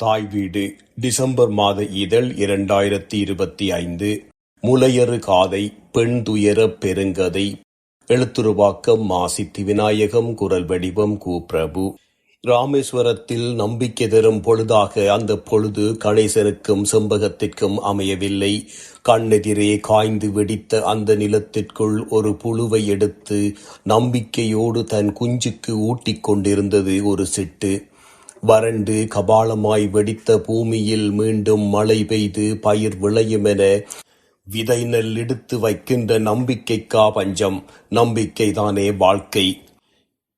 தாய் வீடு. டிசம்பர் மாத இதழ் இரண்டாயிரத்தி இருபத்தி ஐந்து. முலையறு காதை பெண் துயர பெருங்கதை. எழுத்துருவாக்கம் மாசித்தி விநாயகம் குரல் வடிவம் கு பிரபு ராமேஸ்வரத்தில் நம்பிக்கை தரும் பொழுதாக அந்த பொழுது கணேசனுக்கும் செம்பகத்திற்கும் அமையவில்லை. கண்ணெதிரே காய்ந்து வெடித்த அந்த நிலத்திற்குள் ஒரு புழுவை எடுத்து நம்பிக்கையோடு தன் குஞ்சுக்கு ஊட்டிக் கொண்டிருந்தது ஒரு சிட்டு. வறண்டு கபாலமாய் வெடித்த பூமியில் மீண்டும் மழை பெய்து பயிர் விளையுமென விதை நெல் எடுத்து வைக்கின்ற நம்பிக்கைக்கா பஞ்சம்? நம்பிக்கைதானே வாழ்க்கை.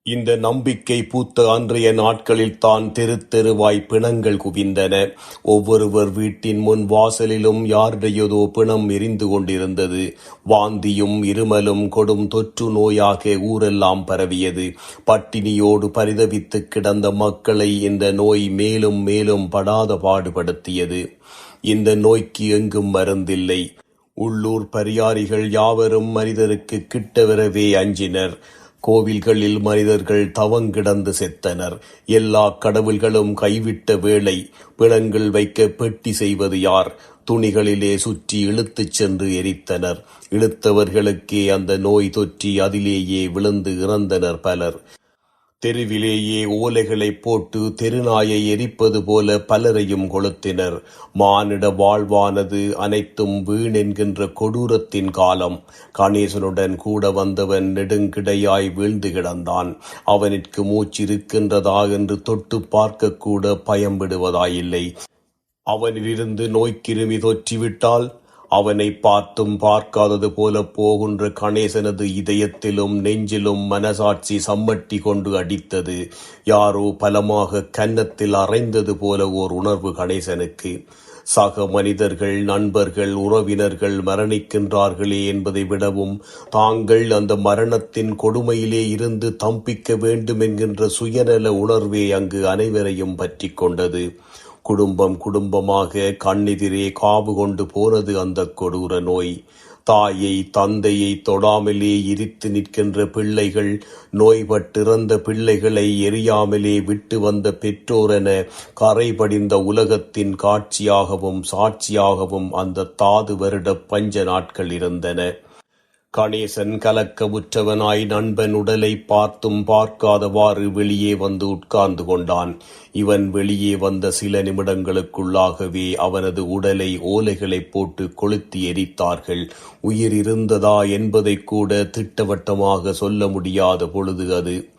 இந்த நம்பிக்கை பூத்த அன்றைய நாட்களில் தான் தெரு தெருவாய் பிணங்கள் குவிந்தன. ஒவ்வொருவர் வீட்டின் முன் வாசலிலும் யாருடையதோ பிணம் எரிந்து கொண்டிருந்தது. வாந்தியும் இருமலும் கொடும் தொற்று நோயாக ஊரெல்லாம் பரவியது. பட்டினியோடு பரிதவித்து கிடந்த மக்களை இந்த நோய் மேலும் மேலும் படாத பாடுபடுத்தியது. இந்த நோய்க்கு எங்கும் மருந்தில்லை. உள்ளூர் பரியாரிகள் யாவரும் மனிதருக்கு கிட்ட வரவே அஞ்சினர். கோவில்களில் மனிதர்கள் தவங்கிடந்து செத்தனர். எல்லா கடவுள்களும் கைவிட்ட வேளை பிணங்கள் வைக்க பெட்டி செய்வது யார்? துணிகளிலே சுற்றி இழுத்துச் சென்று எரித்தனர். இழுத்தவர்களுக்கே அந்த நோய் தொற்றி அதிலேயே விழுந்து இறந்தனர் பலர். தெருவிலேயே ஓலைகளைப் போட்டு தெருநாயை எரிப்பது போல பலரையும் கொளுத்தினர். மானிட வாழ்வானது அனைத்தும் வீண் என்கின்ற கொடூரத்தின் காலம். கணேசனுடன் கூட வந்தவன் நெடுங்கிடையாய் வீழ்ந்து கிடந்தான். அவனிற்கு மூச்சிருக்கின்றதா என்று தொட்டு பார்க்கக்கூட பயம் விடுவதாயில்லை அவனிலிருந்து நோய்க்கிருமி தொற்றிவிட்டால் அவனை பார்த்தும் பார்க்காதது போல போகின்ற கணேசனது இதயத்திலும் நெஞ்சிலும் மனசாட்சி சம்மட்டி கொண்டு அடித்தது. யாரோ பலமாக கன்னத்தில் அரைந்தது போல ஓர் உணர்வு கணேசனுக்கு. சக மனிதர்கள் நண்பர்கள் உறவினர்கள் மரணிக்கின்றார்களே என்பதை விடவும் தாங்கள் அந்த மரணத்தின் கொடுமையிலே இருந்து தம்பிக்க வேண்டும் என்கின்ற சுயநல உணர்வே அங்கு அனைவரையும் பற்றி கொண்டது. குடும்பம் குடும்பமாக கண்ணெதிரே காவு கொண்டு போனது அந்த கொடூர நோய். தாயை தந்தையை தொடாமலே இரித்து நிற்கின்ற பிள்ளைகள் நோய்பட்டிறந்த பிள்ளைகளை எரியாமலே விட்டு வந்த பெற்றோரென கரை படிந்த உலகத்தின் காட்சியாகவும் சாட்சியாகவும் அந்த தாது வருட பஞ்ச நாட்கள் இருந்தன. கணேசன் கலக்க உற்றவனாய் நண்பன் உடலை பார்த்தும் பார்க்காதவாறு வெளியே வந்து உட்கார்ந்து கொண்டான். இவன் வெளியே வந்த சில நிமிடங்களுக்குள்ளாகவே அவனது உடலை ஓலைகளைப் போட்டு கொளுத்தி எரித்தார்கள். உயிர் இருந்ததா என்பதை கூட திட்டவட்டமாக சொல்ல முடியாத பொழுது அது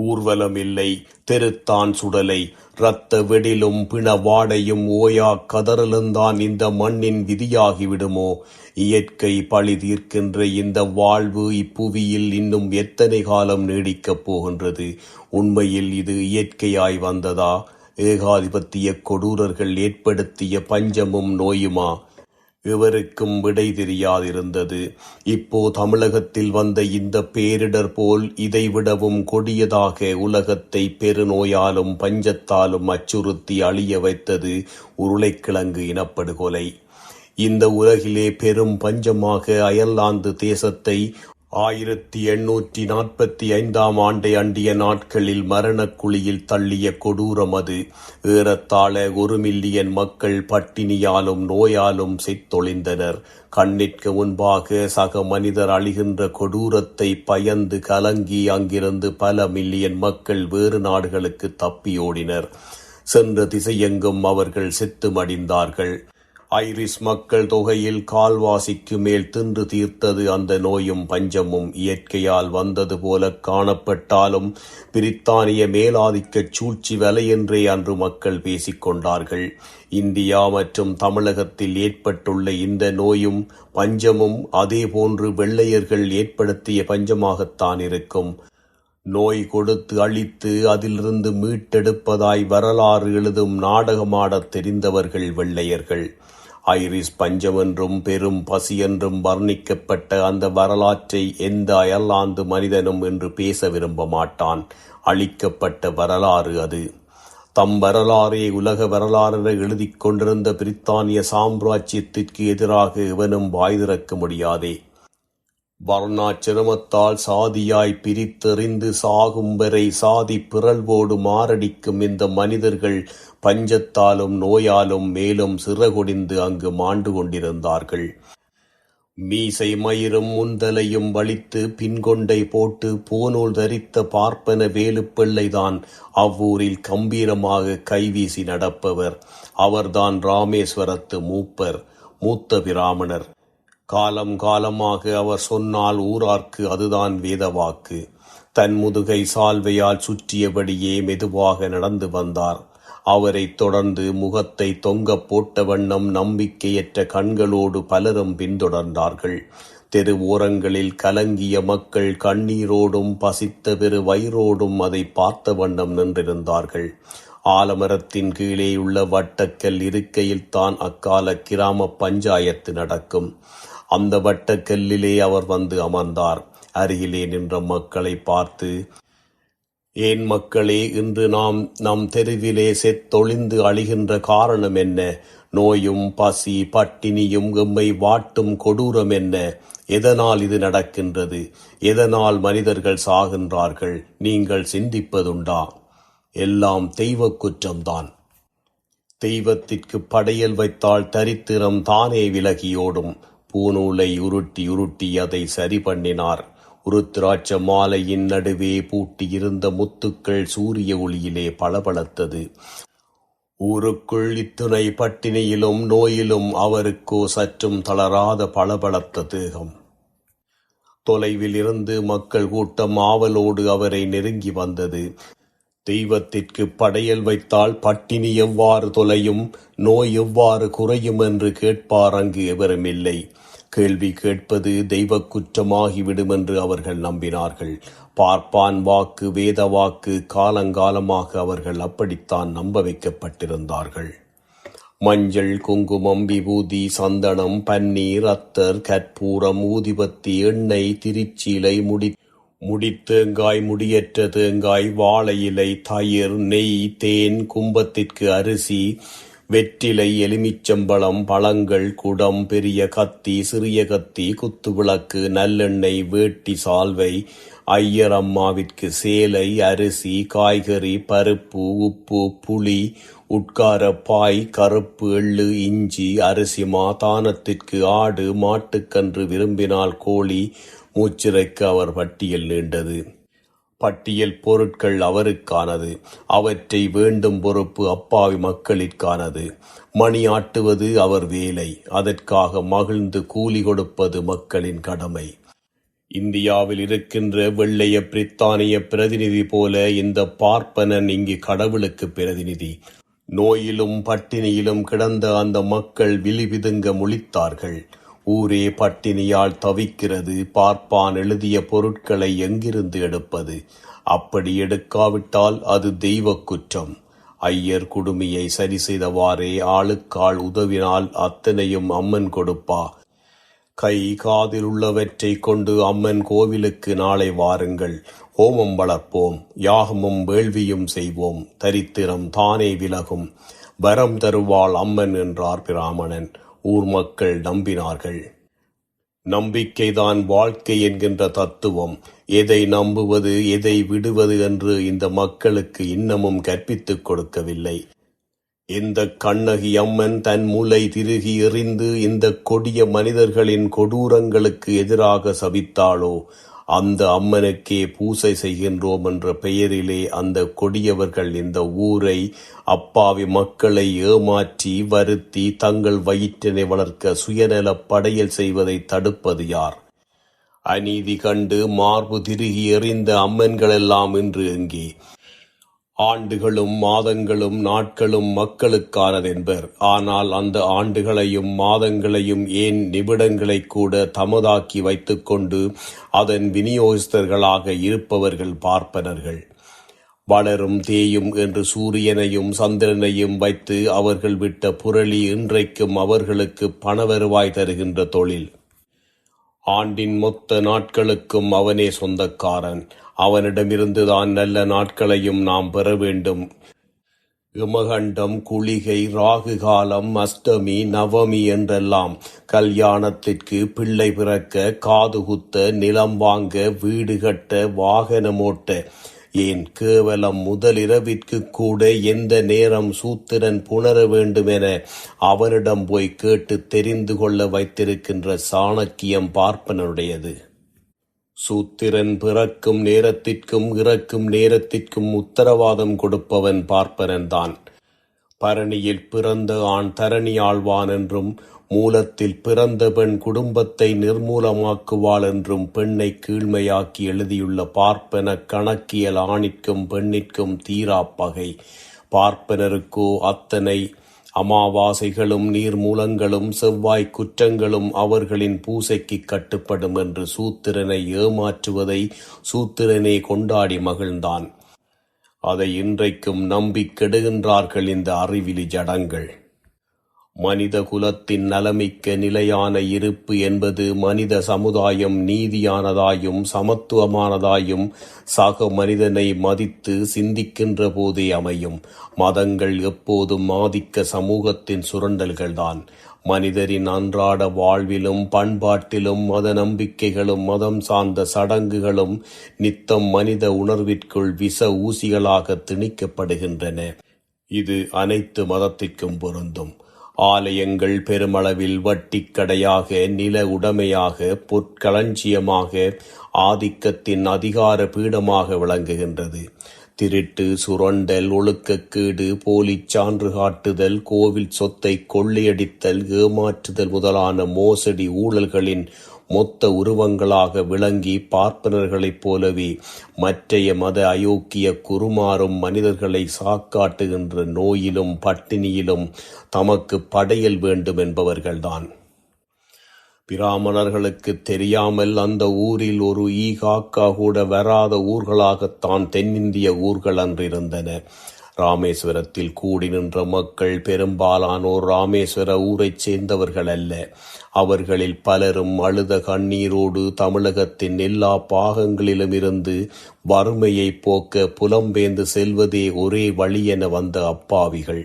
ஊர்வலம் இல்லை தெருத்தான் சுடலை. இரத்த வெடிலும் பிண வாடையும் ஓயா கதறலுந்தான் இந்த மண்ணின் விதியாகிவிடுமோ? இயற்கை பழி தீர்க்கின்ற இந்த வாழ்வு இப்புவியில் இன்னும் எத்தனை காலம் நீடிக்கப் போகின்றது? உண்மையில் இது இயற்கையாய் வந்ததா? ஏகாதிபத்திய கொடூரர்கள் ஏற்படுத்திய பஞ்சமும் நோயுமா? எவருக்கும் விடை தெரியாதிருந்தது. இப்போ தமிழகத்தில் வந்த இந்த பேரிடர் போல் இதைவிடவும் கொடியதாக உலகத்தை பெருநோயாலும் பஞ்சத்தாலும் அச்சுறுத்தி அழிய வைத்தது உருளைக்கிழங்கு இனப்படுகொலை. இந்த உலகிலே பெரும் பஞ்சமாக அயர்லாந்து தேசத்தை ஆயிரத்தி எண்ணூற்றி நாற்பத்தி ஐந்தாம் ஆண்டை அண்டிய நாட்களில் மரணக்குழியில் தள்ளிய கொடூரம் அது. ஏறத்தாழ ஒரு மில்லியன் மக்கள் பட்டினியாலும் நோயாலும் செத்தொழிந்தனர். கண்ணிற்கு முன்பாக சக மனிதர் அழிகின்ற கொடூரத்தை பயந்து கலங்கி அங்கிருந்து பல மில்லியன் மக்கள் வேறு நாடுகளுக்கு தப்பியோடினர் சென்ற திசையெங்கும் அவர்கள் செத்து மடிந்தார்கள் ஐரிஸ் மக்கள் தொகையில் கால்வாசிக்கு மேல் தின்று தீர்த்தது அந்த நோயும் பஞ்சமும் இயற்கையால் வந்தது போல காணப்பட்டாலும் பிரித்தானிய மேலாதிக்க சூழ்ச்சி வலை என்றே அன்று மக்கள் பேசிக்கொண்டார்கள் இந்தியா மற்றும் தமிழகத்தில் ஏற்பட்டுள்ள இந்த நோயும் பஞ்சமும் அதே போன்று வெள்ளையர்கள் ஏற்படுத்திய பஞ்சமாகத்தான் இருக்கும். நோய் கொடுத்து அழித்து அதிலிருந்து மீட்டெடுப்பதாய் வரலாறு எழுதும் நாடகமாடத் தெரிந்தவர்கள் வெள்ளையர்கள். ஐரிஸ் பஞ்சம் என்றும் பெரும் பசியென்றும் வர்ணிக்கப்பட்ட அந்த வரலாற்றை எந்த அயர்லாந்து மனிதனும் என்று பேச விரும்ப மாட்டான். அழிக்கப்பட்ட வரலாறு அது. தம் வரலாறே உலக வரலாறென எழுதி கொண்டிருந்த பிரித்தானிய சாம்ராஜ்யத்திற்கு எதிராக இவனும் வாய் திறக்க முடியாதே. வர்ணாச்சிரமத்தால் சாதியாய் பிரித்தெறிந்து சாகும் வரை சாதி பிறழ்வோடு மாரடிக்கும் இந்த மனிதர்கள் பஞ்சத்தாலும் நோயாலும் மேலும் சிறகொடிந்து அங்கு மாண்டு கொண்டிருந்தார்கள். மீசை மயிரும் முந்தலையும் வழித்து பின்கொண்டை போட்டு பூநூல் தரித்த பார்ப்பன வேலுப்பிள்ளைதான் அவ்வூரில் கம்பீரமாக கைவீசி நடப்பவர். அவர்தான் ராமேஸ்வரத்து மூப்பர், மூத்த பிராமணர். காலம் காலமாக அவர் சொன்னால் ஊரார்க்கு அதுதான் வேதவாக்கு. தன் முதுகை சால்வையால் சுற்றியபடியே மெதுவாக நடந்து வந்தார். அவரைத் தொடர்ந்து முகத்தை தொங்கப் போட்ட வண்ணம் நம்பிக்கையற்ற கண்களோடு பலரும் பின்தொடர்ந்தார்கள். தெரு ஓரங்களில் கலங்கிய மக்கள் கண்ணீரோடும் பசித்த பெரு வயிறோடும் அதை பார்த்த வண்ணம் நின்றிருந்தார்கள். ஆலமரத்தின் கீழேயுள்ள வட்டக்கல் இருக்கையில் தான் அக்கால கிராம பஞ்சாயத்து நடக்கும். அந்த வட்டக்கல்லிலே அவர் வந்து அமர்ந்தார். அருகிலே நின்ற மக்களை பார்த்து, ஏன் மக்களே இன்று நாம் நம் தெருவிலே செத்தொழிந்து அழிகின்ற காரணம் என்ன? நோயும் பசி பட்டினியும் எம்மை வாட்டும் கொடூரம் என்ன? எதனால் இது நடக்கின்றது? எதனால் மனிதர்கள் சாகின்றார்கள்? நீங்கள் சிந்திப்பதுண்டா? எல்லாம் தெய்வக் குற்றம்தான். தெய்வத்திற்குப் படையல் வைத்தால் தரித்திரம் தானே விலகியோடும். பூநூலை உருட்டி உருட்டி அதை சரி பண்ணினார். குருத்ராட்ச மாலையின் நடுவே பூட்டியிருந்த முத்துக்கள் சூரிய ஒளியிலே பளபளத்தது. ஊருக்குள் இத்துணை பட்டினியிலும் நோயிலும் அவருக்கோ சற்றும் தளராத பளபளத்த தேகம். தொலைவில் இருந்து மக்கள் கூட்டம் ஆவலோடு அவரை நெருங்கி வந்தது. தெய்வத்திற்கு படையல் வைத்தால் பட்டினி எவ்வாறு தொலையும், நோய் எவ்வாறு குறையும் என்று கேட்பார் அங்கு எவருமில்லை. கேள்வி கேட்பது தெய்வ குற்றமாகிவிடும் என்று அவர்கள் நம்பினார்கள். பார்ப்பான் வாக்கு வேத வாக்கு காலங்காலமாக அவர்கள் அப்படித்தான் நம்ப வைக்கப்பட்டிருந்தார்கள். மஞ்சள் குங்குமம் விபூதி சந்தனம் பன்னீர் அத்தர் கற்பூரம் ஊதிபத்தி எண்ணெய் திருச்சீலை முடி முடித்தேங்காய் முடியற்ற தேங்காய் வாழை இலை தயிர் நெய் தேன் கும்பத்திற்கு அரிசி வெற்றிலை எலுமிச்சம்பழம் பழங்கள் குடம் பெரிய கத்தி சிறிய கத்தி குத்துவிளக்கு நல்லெண்ணெய் வேட்டி சால்வை ஐயர் அம்மாவிற்கு சேலை அரிசி காய்கறி பருப்பு உப்பு புளி உட்கார பாய் கருப்பு எள்ளு இஞ்சி அரிசிமா தானத்திற்கு ஆடு மாட்டுக்கன்று விரும்பினால் கோழி மூச்சிறைக்கு அவர் பட்டியல் நீண்டது. பட்டியல் பொருட்கள் அவருக்கானது. அவற்றை வேண்டும் பொறுப்பு அப்பாவி மக்களிற்கானது. மணி ஆட்டுவது அவர் வேலை. அதற்காக மகிழ்ந்து கூலி கொடுப்பது மக்களின் கடமை. இந்தியாவில் இருக்கின்ற வெள்ளைய பிரித்தானிய பிரதிநிதி போல இந்த பார்ப்பனன் இங்கு கடவுளுக்கு பிரதிநிதி. நோயிலும் பட்டினியிலும் கிடந்த அந்த மக்கள் விழிவிதுங்க முழித்தார்கள். ஊரே பட்டினியால் தவிக்கிறது பார்ப்பான் எழுதிய பொருட்களை எங்கிருந்து எடுப்பது? அப்படி எடுக்காவிட்டால் அது தெய்வக் குற்றம். ஐயர் குடுமியை சரி செய்தவாறே ஆளுக்காள் உதவினால் அத்தனையும் அம்மன் கொடுப்பா. கை காதில் உள்ளவற்றை கொண்டு அம்மன் கோவிலுக்கு நாளை வாருங்கள். ஹோமம் வளர்ப்போம். யாகமும் வேள்வியும் செய்வோம். தரித்திரம் தானே விலகும். வரம் தருவாள் அம்மன் என்றார் பிராமணன். ஊர் மக்கள் நம்பினார்கள். நம்பிக்கைதான் வாழ்க்கை என்கின்ற தத்துவம். எதை நம்புவது எதை விடுவது என்று இந்த மக்களுக்கு இன்னமும் கற்பித்துக் கொடுக்கவில்லை. இந்த கண்ணகி அம்மன் தன் முலை திருகி எறிந்து இந்த கொடிய மனிதர்களின் கொடூரங்களுக்கு எதிராக சபித்தாளோ அந்த அம்மனுக்கே பூசை செய்கின்றோம் என்ற பெயரிலே அந்த கொடியவர்கள் இந்த ஊரை அப்பாவி மக்களை ஏமாற்றி வருத்தி தங்கள் வயிற்றினை வளர்க்க சுயநல படையல் செய்வதை தடுப்பது யார்? அநீதி கண்டு மார்பு திருகி எறிந்த அம்மன்களெல்லாம் இன்று எங்கே? ஆண்டுகளும் மாதங்களும் நாட்களும் மக்களுக்கானதென்பர். ஆனால் அந்த ஆண்டுகளையும் மாதங்களையும் ஏன் நிமிடங்களை கூட தமதாக்கி வைத்துக்கொண்டு அதன் விநியோகஸ்தர்களாக இருப்பவர்கள் பார்ப்பனர்கள். வளரும் தேயும் என்று சூரியனையும் சந்திரனையும் வைத்து அவர்கள் விட்ட புரளி இன்றைக்கும் அவர்களுக்கு பண வருவாய் தருகின்ற தொழில். ஆண்டின் மொத்த நாட்களுக்கும் அவனே சொந்தக்காரன். அவனிடமிருந்துதான் நல்ல நாட்களையும் நாம் பெற வேண்டும். இமகண்டம் குளிகை ராகு காலம் அஷ்டமி நவமி என்றெல்லாம் கல்யாணத்திற்கு பிள்ளை பிறக்க காது குத்த நிலம் வாங்க வீடு கட்ட வாகனம் ஓட்ட ஏன் கேவலம் முதலிரவிற்கு கூட எந்த நேரம் சூத்திரன் புணர வேண்டுமென அவனிடம் போய் கேட்டு தெரிந்து கொள்ள வைத்திருக்கின்ற சாணக்கியம் பார்ப்பனுடையது சூத்திரன் பிறக்கும் நேரத்திற்கும் இறக்கும் நேரத்திற்கும் உத்தரவாதம் கொடுப்பவன் பார்ப்பனன்தான். பரணியில் பிறந்த ஆண் தரணி ஆழ்வான் என்றும் மூலத்தில் பிறந்த பெண் குடும்பத்தை நிர்மூலமாக்குவாள் என்றும் பெண்ணை கீழ்மையாக்கி எழுதியுள்ள பார்ப்பன கணக்கியல் ஆணிற்கும் பெண்ணிற்கும் தீராப்பகை பார்ப்பனருக்கோ அத்தனை அமாவாசைகளும் நீர்மூலங்களும் செவ்வாய் குற்றங்களும் அவர்களின் பூசைக்கு கட்டுப்படும் என்று சூத்திரனை ஏமாற்றுவதை சூத்திரனே கொண்டாடி மகிழ்ந்தான். அதை இன்றைக்கும் நம்பிக் கெடுகின்றார்கள் இந்த அறிவிலி ஜடங்கள். மனித குலத்தின் நலமிக்க நிலையான இருப்பு என்பது மனித சமுதாயம் நீதியானதாயும் சமத்துவமானதாயும் சக மனிதனை மதித்து சிந்திக்கின்ற போதே அமையும். மதங்கள் எப்போதும் ஆதிக்க சமூகத்தின் சுரண்டல்கள்தான். மனிதரின் அன்றாட வாழ்விலும் பண்பாட்டிலும் மத நம்பிக்கைகளும் மதம் சார்ந்த சடங்குகளும் நித்தம் மனித உணர்விற்குள் விச ஊசிகளாக திணிக்கப்படுகின்றன. இது அனைத்து மதத்திற்கும் பொருந்தும். ஆலயங்கள் பெருமளவில் வட்டிக்கடையாக நில உடைமையாக பொற்களஞ்சியமாக ஆதிக்கத்தின் அதிகார பீடமாக விளங்குகின்றது. திருட்டு சுரண்டல் ஒழுக்கக்கேடு போலிச் சான்று காட்டுதல் கோவில் சொத்தை கொள்ளையடித்தல் ஏமாற்றுதல் முதலான மோசடி ஊழல்களின் மொத்த உருவங்களாக விளங்கி பார்ப்பனர்களைப் போலவே மற்றைய மத அயோக்கிய குருமாறும் மனிதர்களை சாக்காட்டுகின்ற நோயிலும் பட்டினியிலும் தமக்கு படையல் வேண்டும் என்பவர்கள்தான். பிராமணர்களுக்கு தெரியாமல் அந்த ஊரில் ஒரு ஈகாக்கா கூட வராத ஊர்களாகத்தான் தென்னிந்திய ஊர்கள் அன்றிருந்தன. ராமேஸ்வரத்தில் கூடி நின்ற மக்கள் பெரும்பாலானோர் ராமேஸ்வர ஊரைச் சேர்ந்தவர்கள் அல்ல அவர்களில் பலரும் அழுத கண்ணீரோடு தமிழகத்தின் எல்லா பாகங்களிலும் இருந்து வறுமையை போக்க புலம்பெயர்ந்து செல்வதே ஒரே வழி என வந்த அப்பாவிகள்.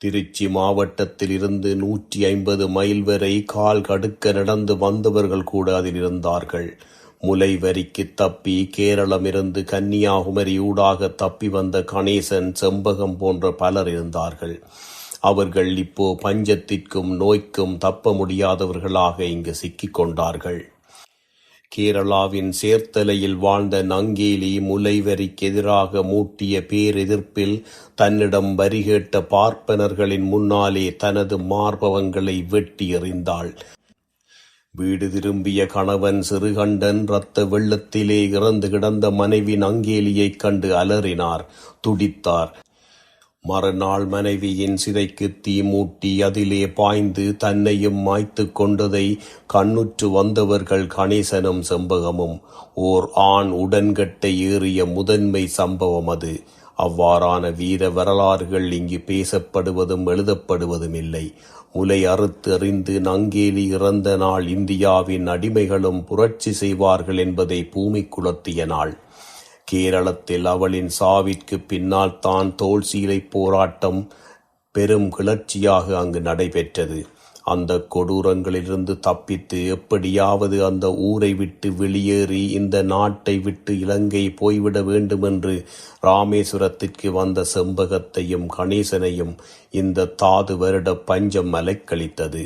திருச்சி மாவட்டத்தில் இருந்து நூற்றி ஐம்பது மைல் வரை கால் கடுக்க நடந்து வந்தவர்கள் கூட அதில் இருந்தார்கள் முலை வரிக்கு தப்பி கேரளமிருந்து கன்னியாகுமரி ஊடாக தப்பி வந்த கணேசன் செம்பகம் போன்ற பலர் இருந்தார்கள். அவர்கள் இப்போ பஞ்சத்திற்கும் நோய்க்கும் தப்ப முடியாதவர்களாக இங்கு சிக்கிக் கொண்டார்கள். கேரளாவின் சேர்த்தலையில் வாழ்ந்த நங்கேலி முலைவரிக்கு எதிராக மூட்டிய பேரெதிர்ப்பில் தன்னிடம் வரி கேட்ட பார்ப்பனர்களின் முன்னாலே தனது மார்பவங்களை வெட்டி எறிந்தாள். வீடு திரும்பிய கணவன் சிறுகண்டன் இரத்த வெள்ளத்திலே இறந்து கிடந்த மனைவி நங்கேலியைக் கண்டு அலறினார் துடித்தார். மறுநாள் மனைவியின் சிதைக்கு தீ மூட்டி அதிலே பாய்ந்து தன்னையும் மாய்த்து கொண்டதை கண்ணுற்று வந்தவர்கள் கணேசனும் செம்பகமும். ஓர் ஆண் உடன்கட்டை ஏறிய முதன்மை சம்பவம் அது. அவ்வாறான வீர வரலாறுகள் இங்கு பேசப்படுவதும் எழுதப்படுவதும் இல்லை. முலை அறுத்து அறிந்து நங்கேலி இறந்த நாள் இந்தியாவின் அடிமைகளும் புரட்சி செய்வார்கள் என்பதை பூமி குலத்திய நாள். கேரளத்தில் அவளின் சாவிற்கு பின்னால் தான் தோல் சீலை போராட்டம் பெரும் கிளர்ச்சியாக அங்கு நடைபெற்றது. அந்த கொடூரங்களிலிருந்து தப்பித்து எப்படியாவது அந்த ஊரை விட்டு வெளியேறி இந்த நாட்டை விட்டு இலங்கை போய்விட வேண்டுமென்று ராமேஸ்வரத்திற்கு வந்த செம்பகத்தையும் கணேசனையும் இந்த தாது வருட பஞ்சம் அலைக்கழித்தது.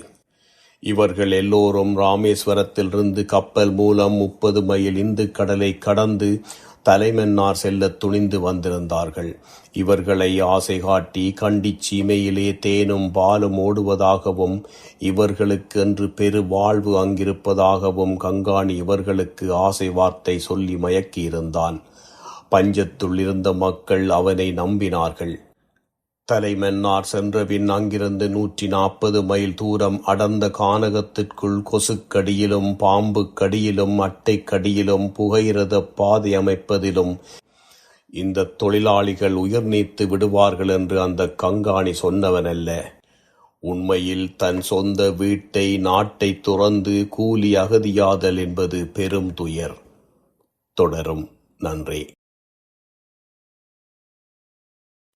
இவர்கள் எல்லோரும் ராமேஸ்வரத்திலிருந்து கப்பல் மூலம் முப்பது மைல் இந்து கடலை கடந்து தலைமன்னார் செல்லத் துணிந்து வந்திருந்தார்கள். இவர்களை ஆசை காட்டி கண்டிச் சீமையிலே தேனும் பாலும் ஓடுவதாகவும் இவர்களுக்கென்று பெரு வாழ்வு அங்கிருப்பதாகவும் கங்காணி இவர்களுக்கு ஆசை வார்த்தை சொல்லி மயக்கியிருந்தான். பஞ்சத்துள் இருந்த மக்கள் அவனை நம்பினார்கள். தலைமன்னார் சென்றபின் அங்கிருந்து நூற்றி நாற்பது மைல் தூரம் அடர்ந்த கானகத்திற்குள் கொசுக்கடியிலும் பாம்புக்கடியிலும் அட்டைக்கடியிலும் புகையிரத பாதை அமைப்பதிலும் இந்த தொழிலாளிகள் உயிர் நீத்து விடுவார்கள் என்று அந்த கங்காணி சொன்னவனல்ல. உண்மையில் தன் சொந்த வீட்டை நாட்டை துறந்து கூலி அகதியாதல் என்பது பெரும் துயர். தொடரும். நன்றி.